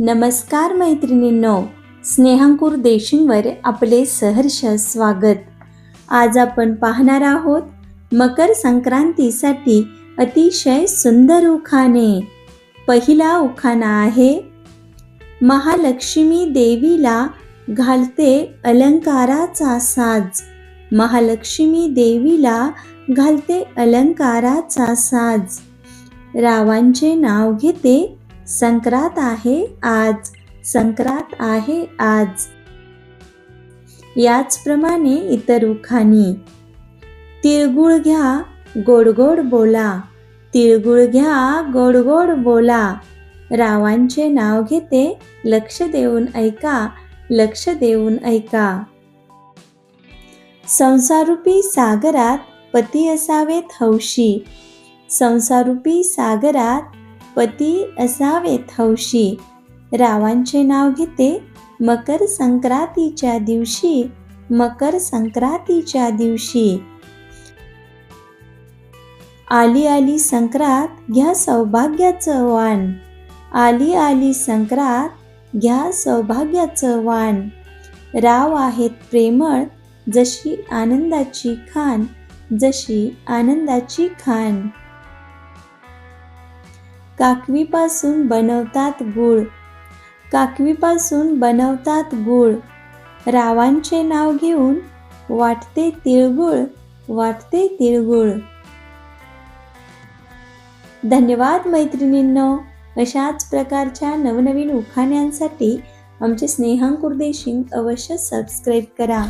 नमस्कार मैत्रिणींनो स्नेहांकुर देशींवर आपले सहर्ष स्वागत. आज आपण पाहणार आहोत मकर संक्रांतीसाठी अतिशय सुंदर उखाणे. पहिला उखाणा आहे महालक्ष्मी देवीला घालते अलंकाराचा साज. महालक्ष्मी देवीला घालते अलंकाराचा साज. रावांचे नाव घेते संक्रात आहे आज. संक्रात आहे आज. याचप्रमाणे इतर उखाणी. तिळगुळ घ्या गोड गोड बोला. तिळगुळ घ्या गोड गोड बोला. रावांचे नाव घेते लक्ष देऊन ऐका लक्ष देऊन ऐका. संसारूपी सागरात पती असावेत हौशी. संसारूपी सागरात पती असावेत हौशी. रावांचे नाव घेते मकर संक्रांतीच्या दिवशी मकर संक्रांतीच्या दिवशी. आली आली संक्रांत घ्या सौभाग्याचं वाण. आली आली संक्रांत घ्या सौभाग्याचं वाण. राव आहेत प्रेमळ जशी आनंदाची खान जशी आनंदाची खान. काकवीपासून बनवतात गूळ. काकवीपासून बनवतात गूळ. रावांचे नाव घेऊन वाटते तिळगुळ वाटते तिळगुळ. धन्यवाद मैत्रिणींनो. अशाच प्रकारच्या नवनवीन उखाण्यांसाठी आमचे स्नेहांकुर देशिंग अवश्य सबस्क्राईब करा.